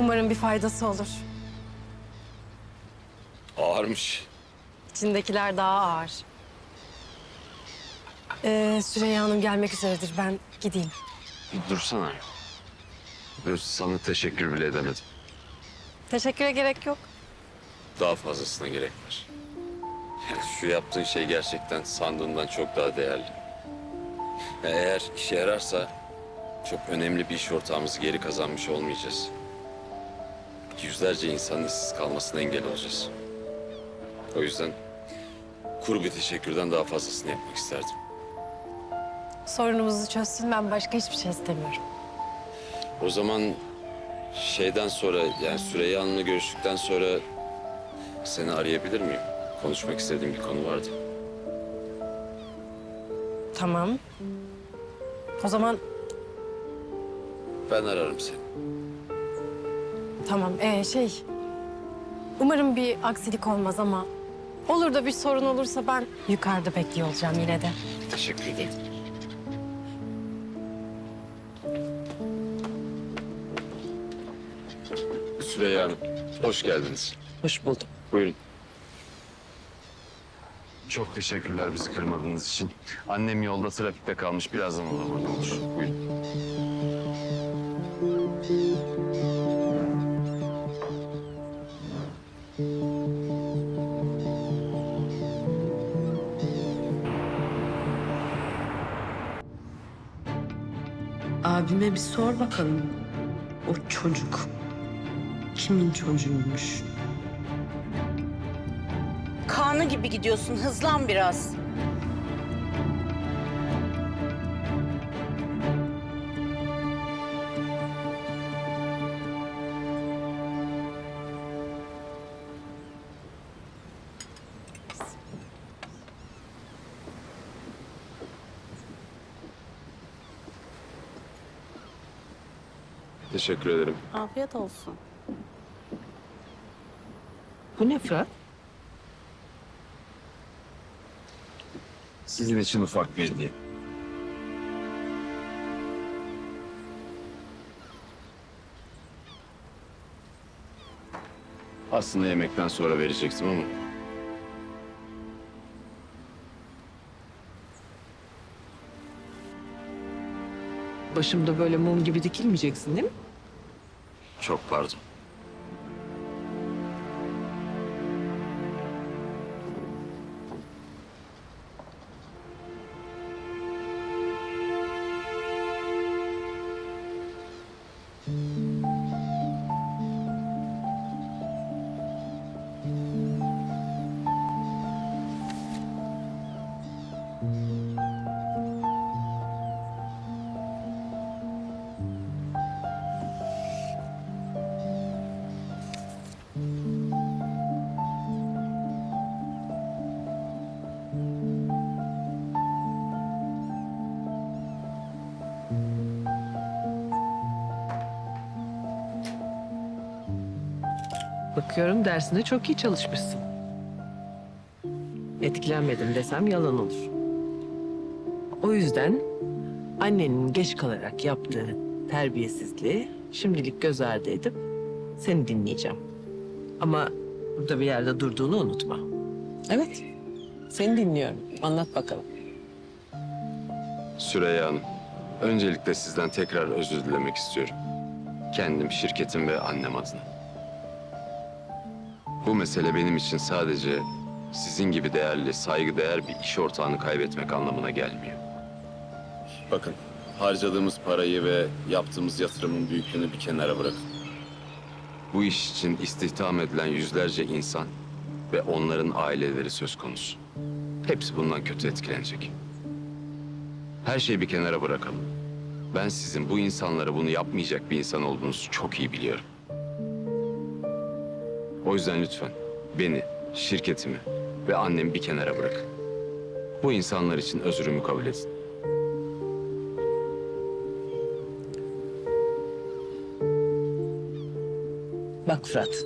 Umarım bir faydası olur. Ağırmış. İçindekiler daha ağır. Ee, Süreyya Hanım gelmek üzeredir. Ben gideyim. Dursana. Ben sana teşekkür bile edemedim. Teşekküre gerek yok. Daha fazlasına gerek var. Yani şu yaptığın şey gerçekten sandığından çok daha değerli. Eğer işe yararsa çok önemli bir iş ortağımızı geri kazanmış olmayacağız. Yüzlerce insanın işsiz kalmasına engel olacağız. O yüzden kuru bir teşekkürden daha fazlasını yapmak isterdim. Sorunumuzu çözsün. Ben başka hiçbir şey istemiyorum. O zaman şeyden sonra yani Süreyya Hanım'la görüştükten sonra seni arayabilir miyim? Konuşmak istediğim bir konu vardı. Tamam. O zaman Ben ararım seni. Tamam. Ee, şey... Umarım bir aksilik olmaz ama... Olur da bir sorun olursa ben yukarıda bekliyor olacağım yine de. Teşekkür ederim. Süreyya Hanım, hoş geldiniz. Hoş buldum. Buyurun. Çok teşekkürler bizi kırmadığınız için. Annem yolda trafikte kalmış. Birazdan ona burada olur. Buyurun. Abime bir sor bakalım. O çocuk kimin çocuğuymuş? Kanı gibi gidiyorsun. Hızlan biraz. Teşekkür ederim. Afiyet olsun. Bu ne Fırat? Sizin için ufak bir hediye. Aslında yemekten sonra verecektim ama Başımda böyle mum gibi dikilmeyeceksin değil mi? çok pardon. Bakıyorum dersinde çok iyi çalışmışsın. Etkilenmedim desem yalan olur. O yüzden annenin geç kalarak yaptığı terbiyesizliği şimdilik göz ardı edip seni dinleyeceğim. Ama burada bir yerde durduğunu unutma. Evet, seni dinliyorum. Anlat bakalım. Süreyya Hanım, öncelikle sizden tekrar özür dilemek istiyorum. Kendim, şirketim ve annem adına. Bu mesele benim için sadece sizin gibi değerli, saygıdeğer bir iş ortağını kaybetmek anlamına gelmiyor. Bakın, harcadığımız parayı ve yaptığımız yatırımın büyüklüğünü bir kenara bırakın. Bu iş için istihdam edilen yüzlerce insan ve onların aileleri söz konusu. Hepsi bundan kötü etkilenecek. Her şeyi bir kenara bırakalım. Ben sizin bu insanlara bunu yapmayacak bir insan olduğunuzu çok iyi biliyorum. O yüzden lütfen beni, şirketimi ve annemi bir kenara bırakın. Bu insanlar için özrümü kabul edin. Bak Fırat.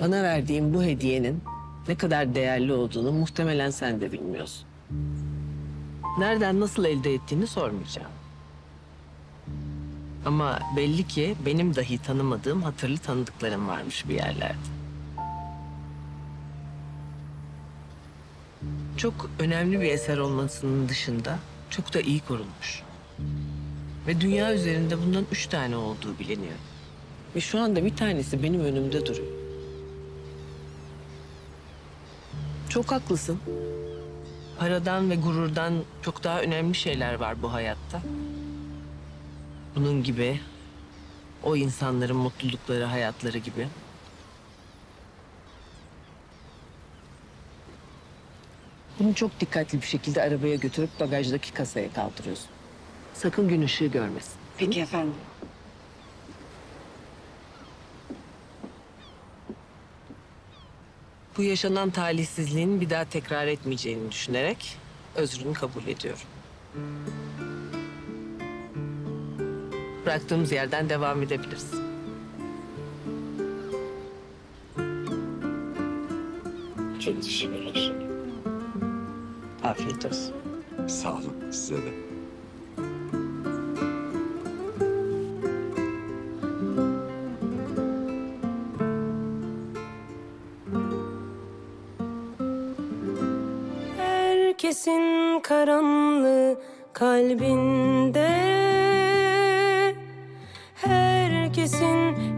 Bana verdiğin bu hediyenin ne kadar değerli olduğunu muhtemelen sen de bilmiyorsun. Nereden nasıl elde ettiğini sormayacağım. Ama belli ki benim dahi tanımadığım hatırlı tanıdıklarım varmış bir yerlerde. Çok önemli bir eser olmasının dışında çok da iyi korunmuş. Ve dünya üzerinde bundan üç tane olduğu biliniyor. Ve şu anda bir tanesi benim önümde duruyor. Çok haklısın. Paradan ve gururdan çok daha önemli şeyler var bu hayatta. Bunun gibi, o insanların mutlulukları, hayatları gibi. Bunu çok dikkatli bir şekilde arabaya götürüp bagajdaki kasaya kaldırıyorsun. Sakın gün ışığı görmesin. Peki efendim. Bu yaşanan talihsizliğin bir daha tekrar etmeyeceğini düşünerek özrünü kabul ediyorum. Bıraktığımız yerden devam edebiliriz. Çok teşekkürler. Afiyet olsun. Sağ olun size de. Herkesin karanlığı kalbinde